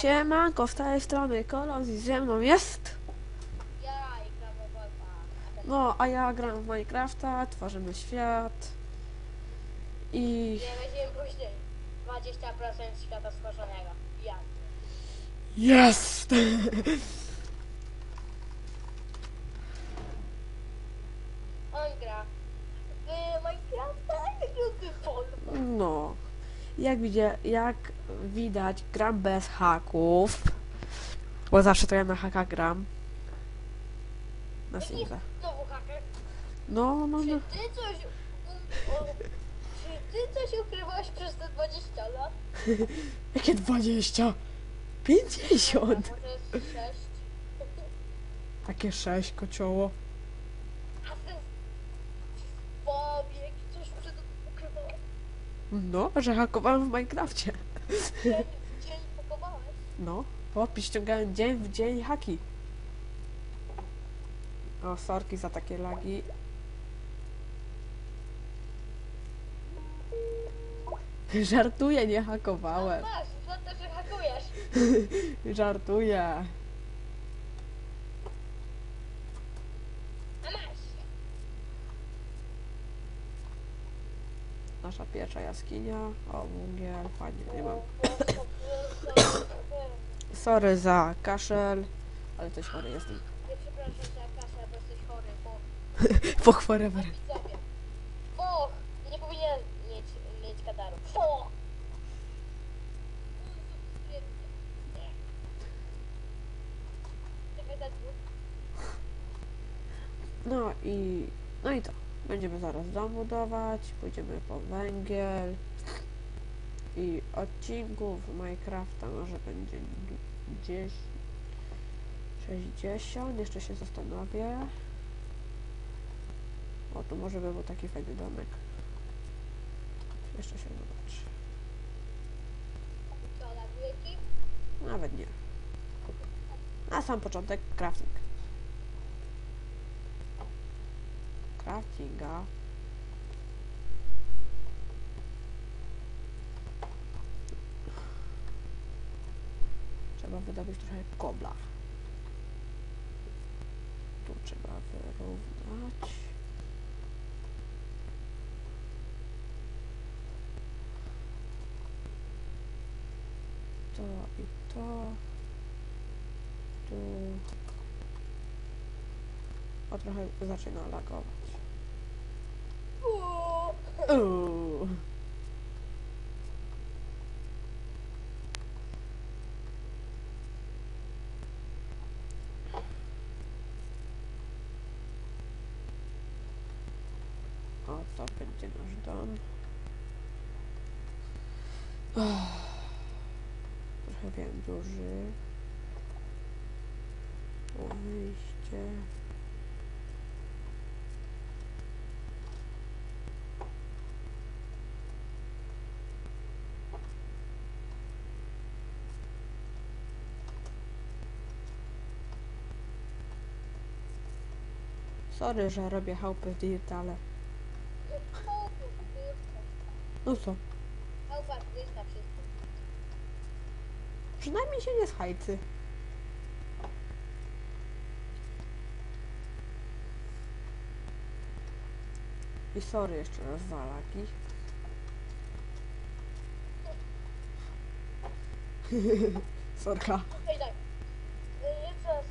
Siemanko, z tej strony Kolos i ze mną jest... No, a ja gram w Minecrafta, tworzymy świat i... nie będziemy później. 20% świata stworzonego. Ja. Jest! On gra w Minecrafta w. No, jak, widzie, jak widać gram bez haków, bo zawsze to ja na haka gram. Na. Znowu haker. No, no, Czy no. ty coś... o, Czy ty coś ukrywałeś przez te 20 lat? Jakie 20? 50! A może jest 6? Takie 6 kocioło. A ty... Powiek, coś przed ukrywałeś? No, że hakowałem w Minecrafcie. Dzień w dzień pakowałeś? No, popis ściągałem dzień w dzień haki. O, sorki za takie lagi. Żartuję, nie hakowałem. Masz, za to, że hakujesz. Żartuję. A masz. Nasza pierwsza jaskinia. O, węgiel. Fajnie, nie mam. Sorry za kaszel, ale coś chory jestem. Nie przepraszam za kasę, bo jesteś chory, bo Fuck forever. Będziemy zaraz dom budować, pójdziemy po węgiel i odcinków Minecrafta może będzie gdzieś 60, jeszcze się zastanowię. O, tu może by był taki fajny domek. Jeszcze się zobaczy. Nawet nie. Na sam początek crafting. Craftinga. Trzeba wydobyć trochę kobla. Tu trzeba wyrównać. To i to. Tu. O trochę zaczyna lagować. O, to będzie nasz dom. Trochę wiem, duży. Wyjście. Sorry, że robię chałupy w dirt, ale... No co? Chałupach wysta wszystko. Przynajmniej się nie schajcy. I sorry jeszcze raz za laki. Sorka. Ej, tak. Jeszcze raz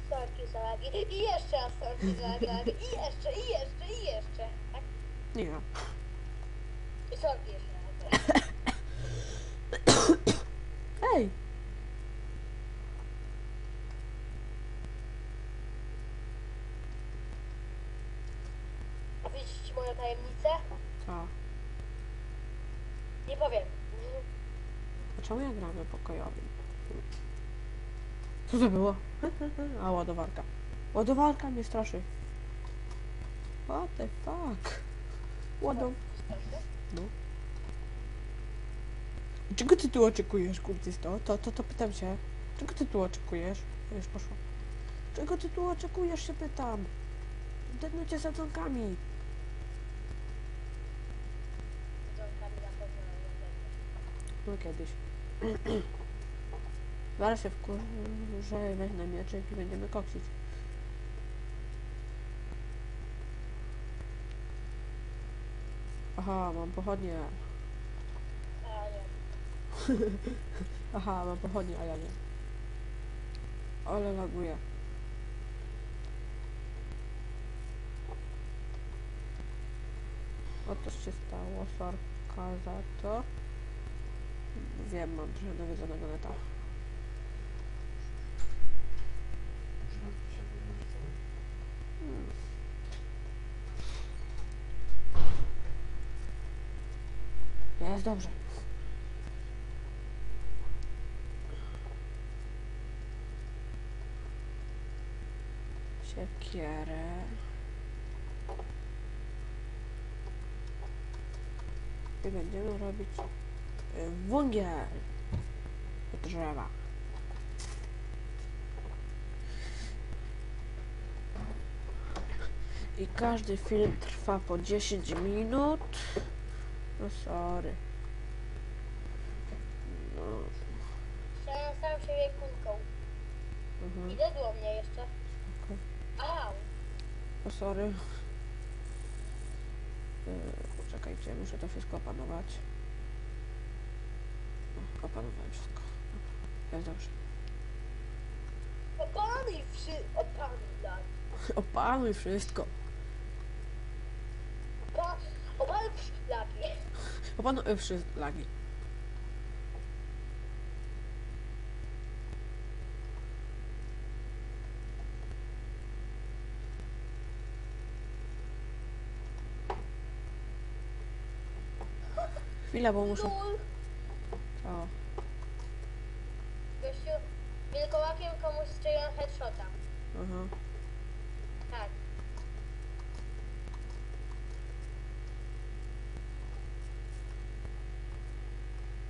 I jeszcze raz sorki za lagi. I jeszcze, i jeszcze, i jeszcze. Tak? Nie. I sorki jeszcze raz. Ej! A widzisz ci moją tajemnicę? Co? Nie powiem. A czemu ja gramy pokojowym? Co to było? A ładowarka. Ładowarka mnie straszy. What the fuck? Ładow... No. Czego ty tu oczekujesz, kurtysto? To, to, to pytam się. Czego ty tu oczekujesz? Już poszło. Czego ty tu oczekujesz, się pytam. Dednę cię sadzonkami. No kiedyś. Zaraz się wkurzę, weźmę mieczyk i będziemy koksić. Aha, mam pochodnie. Aha, mam pochodnie, a ja nie. Ale laguje. Otóż się stało, sorka za to. Wiem, mam trochę nawiedzonego neta. Jest dobrze. Siekierę. I będziemy robić y, węgiel drzewa. I każdy film trwa po 10 minut. No sorry. Sam siebie kulką. Mhm. Idę do mnie jeszcze. Okej. Au! O sorry. Yy, czekajcie, muszę to wszystko opanować. O, opanowałem wszystko. Dobra, Jest dobrze. Opanuj wszy... Opanuj, tak. Opanuj wszystko. Opa... Opanuj szlaki. Opanuj wszystko. Lagi. Chwila, bo muszę... O, Gościu, wielkołakiem komuś strzeliłem headshota. aha. Tak.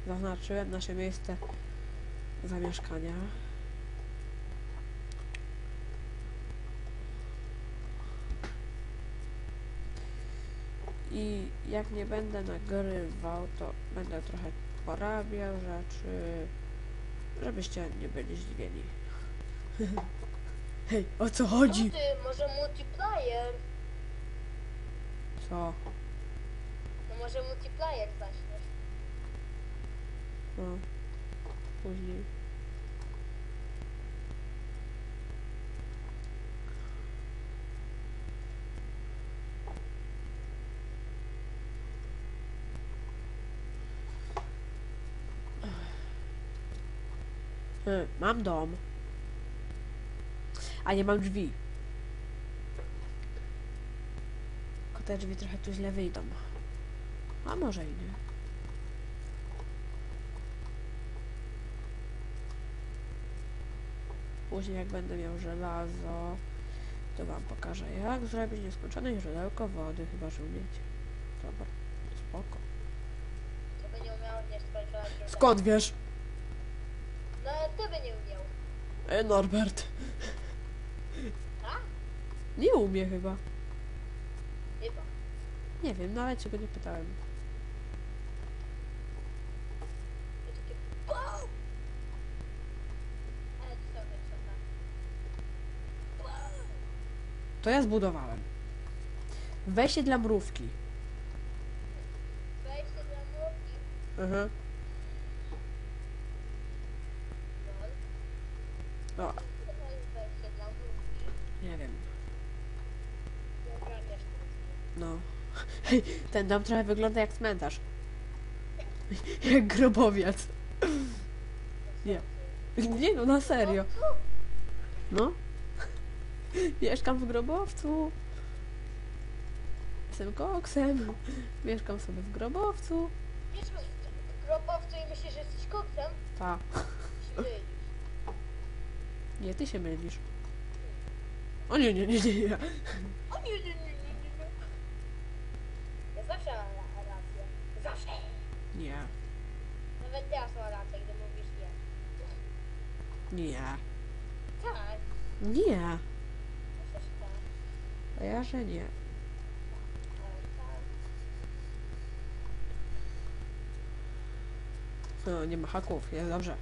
Zaznaczyłem nasze miejsce zamieszkania. I jak nie będę nagrywał, to będę trochę porabiał rzeczy, żebyście nie byli zdziwieni. Hej, o co Co chodzi? ty? Może multiplayer? Co? No może multiplayer zaczniesz. No. Później. E, Mam dom. A nie mam drzwi. Tylko te drzwi trochę tu źle wyjdą. A może i nie. Później jak będę miał żelazo, to wam pokażę jak zrobić nieskończone źródełko wody, chyba że umiecie. Dobra, spoko. Skąd wiesz? No ale ty by nie umiał. E, Norbert. A? Nie umie chyba. Chyba. Nie wiem, nawet się go nie pytałem. I takie BOOM! Ale to. BOOM! To ja zbudowałem. Wejście dla mrówki. Wejście dla mrówki. Mhm. No, nie wiem. Mieszkam. No. Hej, ten dom trochę wygląda jak cmentarz. Jak grobowiec. Nie. Nie no, na serio. No. Mieszkam w grobowcu. Jestem koksem. Mieszkam sobie w grobowcu. Wiesz, w grobowcu i myślisz, że jesteś koksem? Ta. Się mylisz. Nie, ty się mylisz. O nie, nie, nie, nie, nie. O nie, nie, nie, nie, nie. Ja zawsze mam ra- rację. Zawsze. Nie. Nawet teraz mam rację, gdy mówisz nie. Nie. Tak. Nie. Tak. A ja, że nie. Tak. No, nie ma haków, jest dobrze.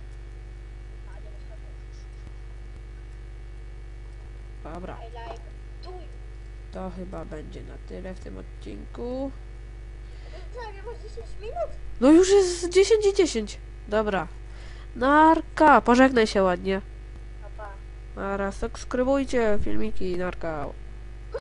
A, nie masz Dobra, to chyba będzie na tyle w tym odcinku. Masz 10 minut? No już jest 10 i 10. Dobra. Narka, pożegnaj się ładnie. Nara, subskrybujcie filmiki, narka.